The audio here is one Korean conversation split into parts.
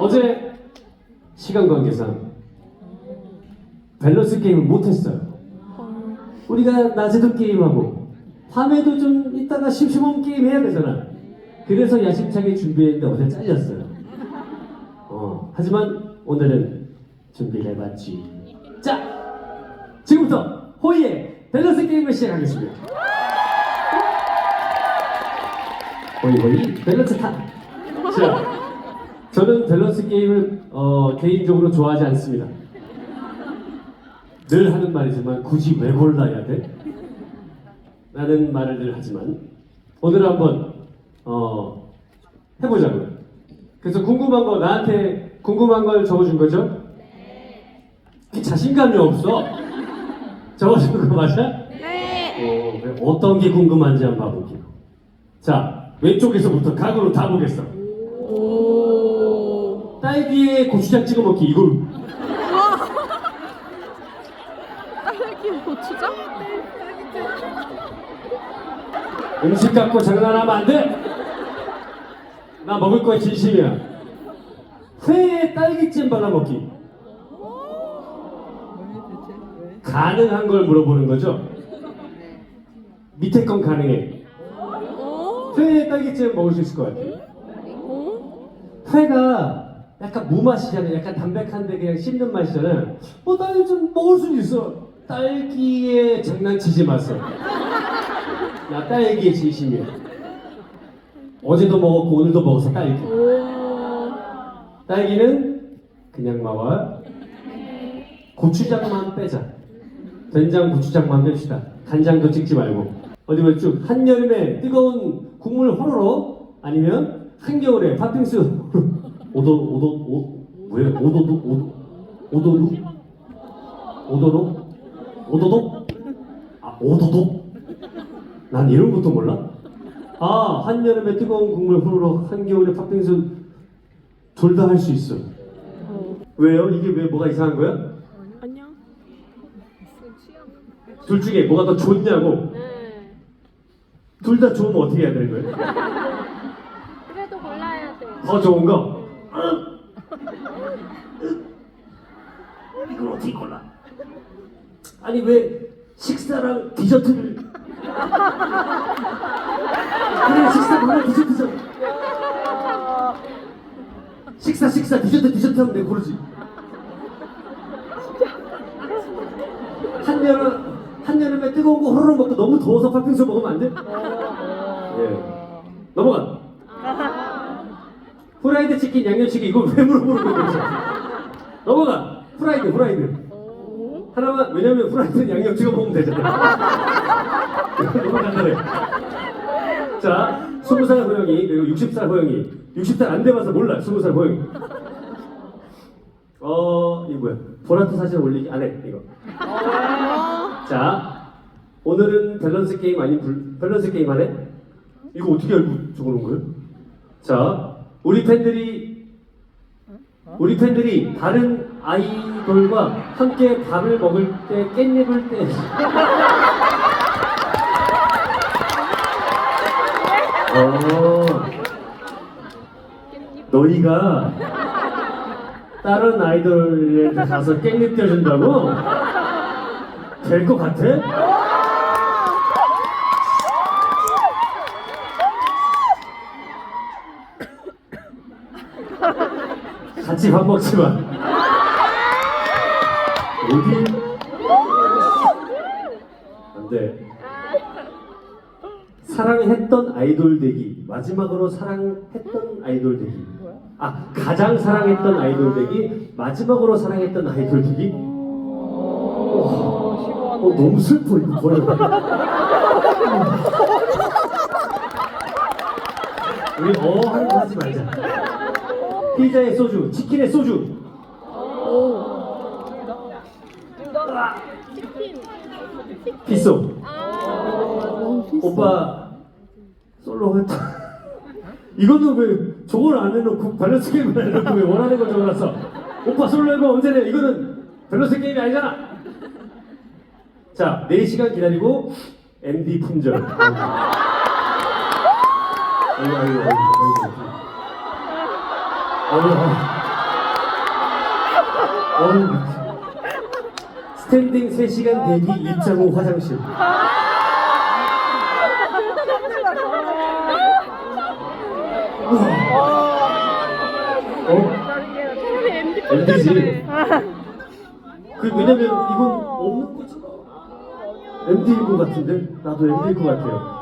어제 시간 관계상 밸런스 게임을 못했어요. 우리가 낮에도 게임하고 밤에도 좀 이따가 심심한 게임 해야 되잖아. 그래서 야심차게 준비했는데 어제 잘렸어요. 어, 하지만 오늘은 준비를 해봤지. 자, 지금부터 호이의 밸런스 게임을 시작하겠습니다. 호이 호이 밸런스 타. 자, 저는 밸런스 게임을 어, 개인적으로 좋아하지 않습니다. 늘 하는 말이지만 굳이 왜 골라야 돼? 라는 말을 늘 하지만 오늘 한번 어, 해보자고요. 그래서 궁금한 거 나한테 궁금한 걸 적어준 거죠? 그 자신감이 없어. 적어준 거 맞아? 네. 어, 왜 어떤 게 궁금한지 한번 봐볼게요. 자 왼쪽에서부터 각으로 다 보겠어. 오. 딸기에 고추장 찍어 먹기 이거 딸기 고추장? 음식 갖고 장난하면 안 돼. 나 먹을 거에 진심이야. 회에 딸기잼 발라 먹기. 가능한 걸 물어보는 거죠? 밑에 건 가능해. 오. 회에 딸기잼 먹을 수 있을 것 같아. 오. 회가 약간 무맛이잖아요. 약간 담백한데 그냥 씹는 맛이잖아요. 뭐 딸기 좀 먹을 수 있어. 딸기에 장난치지 마세요. 나 딸기에 진심이야. 어제도 먹었고 오늘도 먹어서 딸기. 오. 딸기는 그냥 나와. 고추장만 빼자. 된장 고추장만 뺍시다. 간장도 찍지 말고. 어디 보면 쭉 한여름에 뜨거운 국물 호로로 아니면 한겨울에 팥빙수 오도 오도 오 왜? 오도도 오도 오도루 오도로 오도독 아 오도독 난 이런 것도 몰라 아 한여름에 뜨거운 국물 후루룩 한겨울에 팥빙수 둘 다 할 수 있어 오. 왜요? 이게 왜 뭐가 이상한 거야? 안녕. 둘 중에 뭐가 더 좋냐고 네. 둘 다 좋으면 어떻게 해야 되는 거예요? 그래도 골라야 돼. 더 좋은 거? 이걸 어떻게 골라? 아니 왜 식사랑 디저트를? 그래 식사 바로 디저트잖아 식사 식사 디저트 디저트 하면 내가 고르지. 한여름 한여름에 뜨거운 거 호로록 먹고 너무 더워서 팥빙수 먹으면 안 돼? 예. 넘어가 후라이드 치킨, 양념치킨 이거 왜 물어보는 거야? 넘어가. 후라이드. 오. 하나만 왜냐면 후라이드는 양념 찍어 먹으면 되잖아. 너무 간단해. 자, 20살 호영이 그리고 60살 호영이 60살 안 돼봐서 몰라. 20살 호영이. 어, 이거 뭐야? 보라트 사진 올리기 안 해. 이거. 오. 자, 오늘은 밸런스 게임 아닌 불, 밸런스 게임 안 해? 이거 어떻게 알고 적어놓은 거예요? 자, 우리 팬들이 우리 팬들이 다른 아이돌과 함께 밥을 먹을 때 깻잎을 때 어, 너희가 다른 아이돌한테 가서 깻잎 떼준다고? 될 것 같아? 같이 밥 먹지 마. 어디? 안 돼. 사랑했던 아이돌 되기. 마지막으로 사랑했던 아이돌 되기. 아, 가장 사랑했던 아이돌 되기. 마지막으로 사랑했던 아이돌 되기. 어, 너무 슬퍼, 이거 버려. 우리 어 하는 거 하지 말자. 피자에 소주, 치킨에 소주. 피소. 아. 오빠 솔로 했다. 이거는 왜 저걸 안 해놓고 밸런스 게임을 안 해놓고 왜 원하는 걸 적어놨어? 오빠 솔로 해봐 언제 내? 이거는 밸런스 게임이 아니잖아. 자, 4시간 기다리고 MD 품절. 아이고, 아이고, 아이고, 아이고. 아이고. 어우, 스탠딩 3시간 대기 입장 후 화장실. 어? MD MD지. 그 왜냐면 이건 없는 거잖아. MD일 것 같은데 나도 MD일 것 같아요.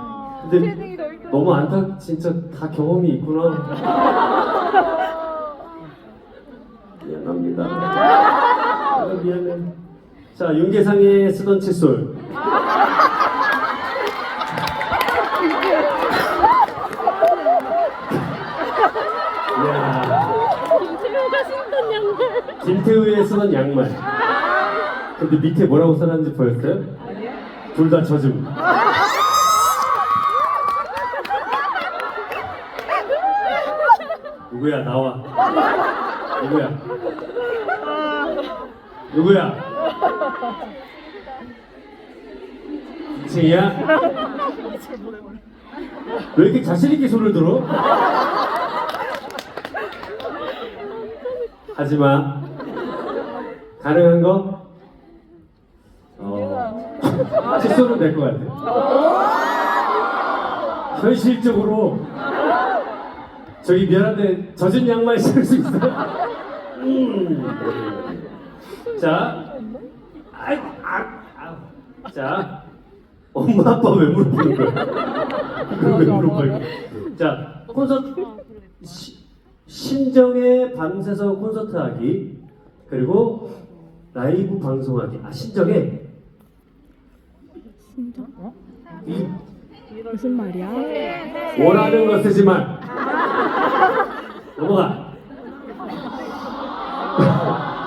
근데 너무 안타 진짜 다 경험이 있구나. 미안합니다. 아, 미안해. 자 윤계상의 쓰던 칫솔. 신던 양말. 김태우에 쓰던 양말. 근데 밑에 뭐라고 써놨는지 보였어요? 둘 다 젖음. 누구야 나와. 누구야? 누구야? 이층이야? 왜 이렇게 자신 있게 손을 들어? 하지마. 가능한 거? 어. 칫솔은 될 것 같아. 현실적으로 저기 미안한데 젖은 양말 신을 수 있어요? 음. 자, 아이, 아, 아, 자, 엄마 아빠 왜 물어보는 거야? 이걸 왜 물어봐? 이거? 자, 콘서트 시, 신정의 밤새서 콘서트 하기 그리고 라이브 방송하기. 아 신정에 이 무슨 말이야? 원하는 거 쓰지 마. 넘어가.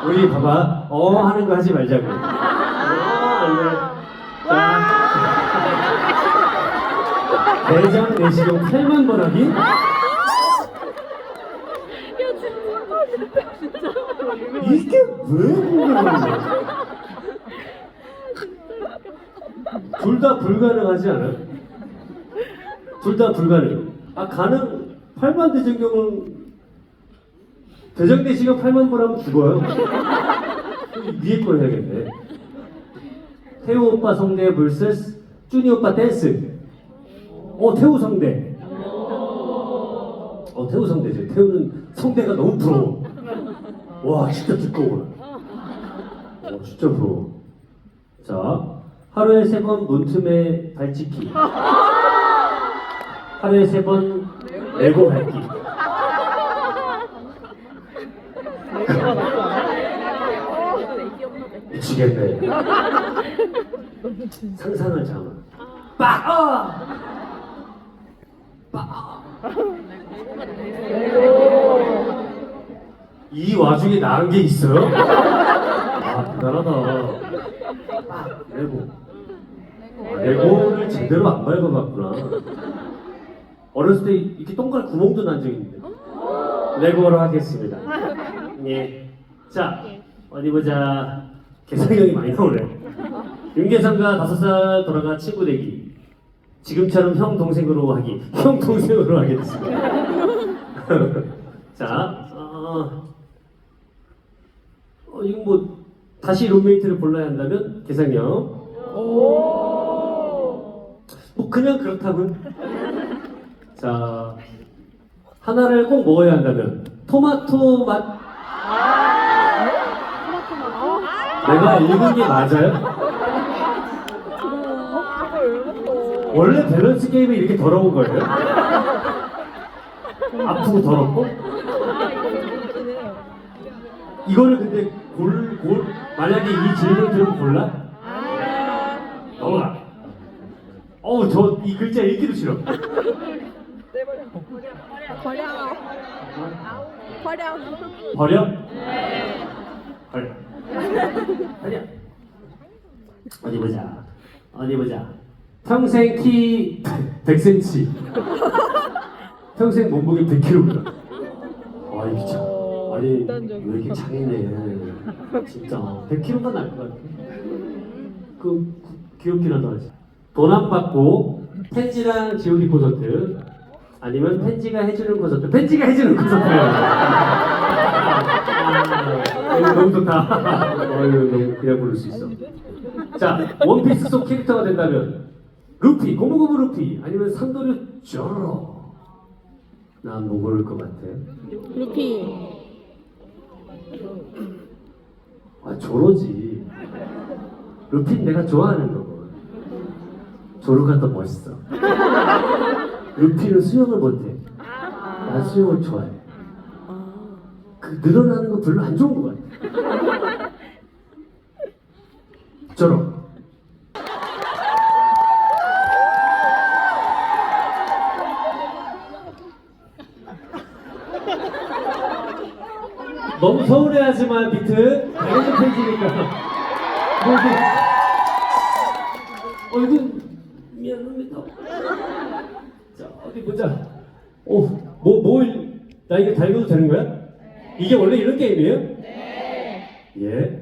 우리 봐봐. 어 하는 거 하지 말자고. 어, 안 돼. 자. 대장 내시경 8만 번 하기? 이게 왜 궁금한데? 둘다 불가능하지 않아요? 둘 다 불가능. 아 가능 8만 대장경은 대장 대시경 8만 번 하면 죽어요. 위에 거 해야겠네. 태우 오빠 성대 vs 쭈니 오빠 댄스. 어 태우 성대. 어 태우 성대지. 태우는 성대가 너무 부러워. 와 진짜 두꺼워. 어 진짜 부러워. 자 하루에 세 번 문틈에 발찍기. 하루에 세 번 레고 밟기. 미치겠네. 상상을 잠아. 빠! 빠! 이 와중에 나은 게 있어요? 아, 대단하다. 빠! 레고. 아, 레고를 제대로 안 밟아봤구나. 어렸을 때 이렇게 동그란 구멍도 난 적이 있는데. 레고로 하겠습니다. 예. 자, 어디 보자. 개성이 형이 많이 나오네. 윤계상과 다섯 살 돌아가 친구 되기. 지금처럼 형 동생으로 하기. 형 동생으로 하겠습니다. 자, 어, 어, 이거 뭐 다시 룸메이트를 골라야 한다면 계상이 형. 뭐 그냥 그렇다고요. 자, 하나를 꼭 먹어야 한다면 토마토 맛. 내가 읽은 게 맞아요? 원래 밸런스 게임이 이렇게 더러운 거예요? 아프고 더럽고? 이거를 근데 골, 골, 만약에 이 질문을 들으면 골라? 넘어가. 어우, 저 이 글자 읽기도 싫어. 버려. 버려. 버려? 버려. 버려. 어디 보자. 어디 보자. 평생 키 100cm. 평생 몸무게 100kg. 아, 이게 참. 아니, 왜 이렇게 장이네. 진짜. 100kg가 날것 같아. 그, 그 귀엽긴 하다. 돈안 받고 펜지랑 지오디 콘서트 아니면 펜지가 해주는 콘서트 펜지가 해주는 콘서트 아, 아, 너무 좋다. 어유 너무 그냥 부를 수 있어. 자, 원피스 속 캐릭터가 된다면 루피, 고무고무 루피 아니면 산도류 쪼로. 난뭐 고를 것 같아? 루피. 아 조로지. 루피는 내가 좋아하는 거고. 조로가 더 멋있어. 루피는 수영을 못해. 나 수영을 좋아해. 그 늘어나는 거 별로 안 좋은 것같아. 조로. 너무 서운해하지만 비트 당연히 팬지니까 어이구 미안합니다 자 어디 보자. 오 뭐 뭐 나 이게 달고도 되는 거야? 이게 원래 이런 게임이에요? 예.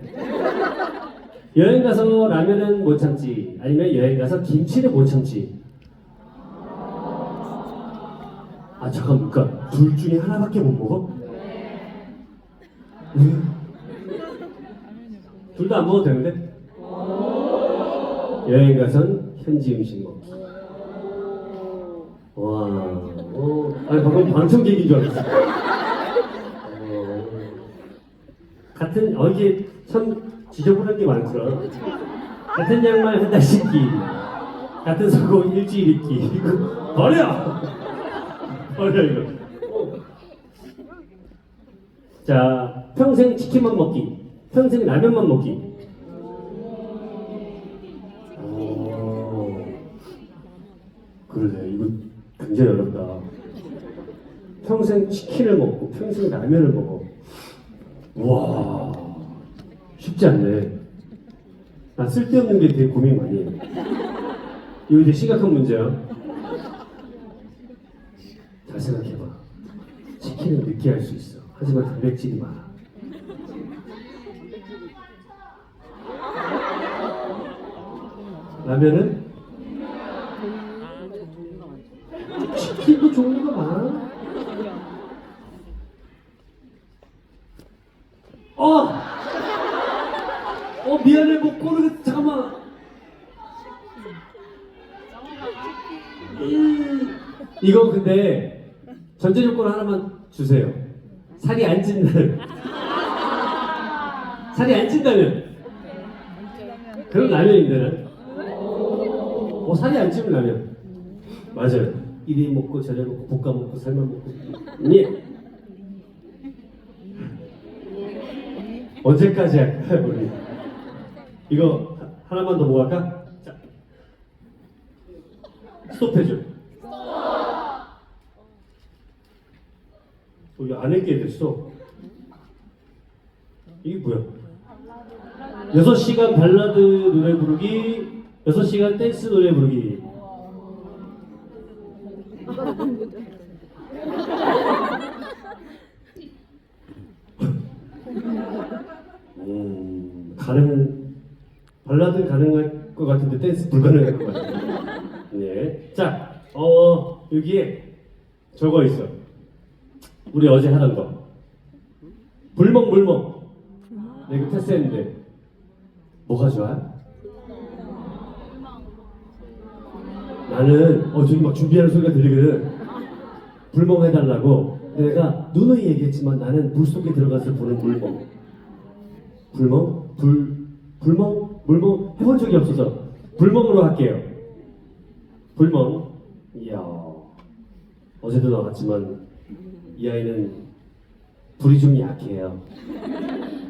여행 가서 라면은 못 참지. 아니면 여행 가서 김치는 못 참지 아 잠깐 그러니까 둘 중에 하나밖에 못 먹어? 둘다 안 먹어도 되는데? 여행 가선 현지 음식 먹기. 와, 어, 아니 방금 방청객인 줄 알았어. 어, 같은 어 이게 참 지저분한 게 많더라. 같은 양말 한달 신기, 같은 속옷 일주일 입기. 이거 버려, 버려 이거. 어. 자, 평생 치킨만 먹기, 평생 라면만 먹기. 오, 그러네. 이거 굉장히 어렵다. 평생 치킨을 먹고 평생 라면을 먹어. 와, 쉽지 않네. 나 쓸데없는 게 되게 고민 많이 해. 이거 이제 심각한 문제야. 잘 생각해봐. 치킨은 느끼할 수 있어. 하지만 단백질이 많아. 라면은 치킨도 종류가 많아. 어, 어 미안해 못 고르겠 잠깐만. 음, 이거 근데 전제 조건 하나만 주세요. 살이 안 찐다면. 살이 안 찐다면. 그럼 라면인데 난. 어, 살이 안 찌면 라면. 맞아요. 이리 먹고 저리 먹고 볶아 먹고 삶아 먹고. 예. 언제까지 할까요, 우리? 이거 하- 하나만 더뭐 할까? 자. 스톱해줘. 안 읽게 됐어. 이게 뭐야? 6시간 발라드 노래 부르기, 6시간 댄스 노래 부르기. 음, 가능, 발라드 가능할 것 같은데 댄스 불가능할 것 같아요. 네. 자, 어, 여기에 저거 있어. 우리 어제 하던 거. 불멍, 물멍. 네, 이거 테스트했는데. 뭐가 좋아? 나는, 어, 저기 막 준비하는 소리가 들리거든. 불멍 해달라고. 내가 누누이 얘기했지만 나는 물 속에 들어가서 보는 물멍. 불멍? 불, 불멍? 물멍? 해본 적이 없어서 불멍으로 할게요. 불멍. 이야. 어제도 나왔지만 이 아이는 불이 좀 약해요.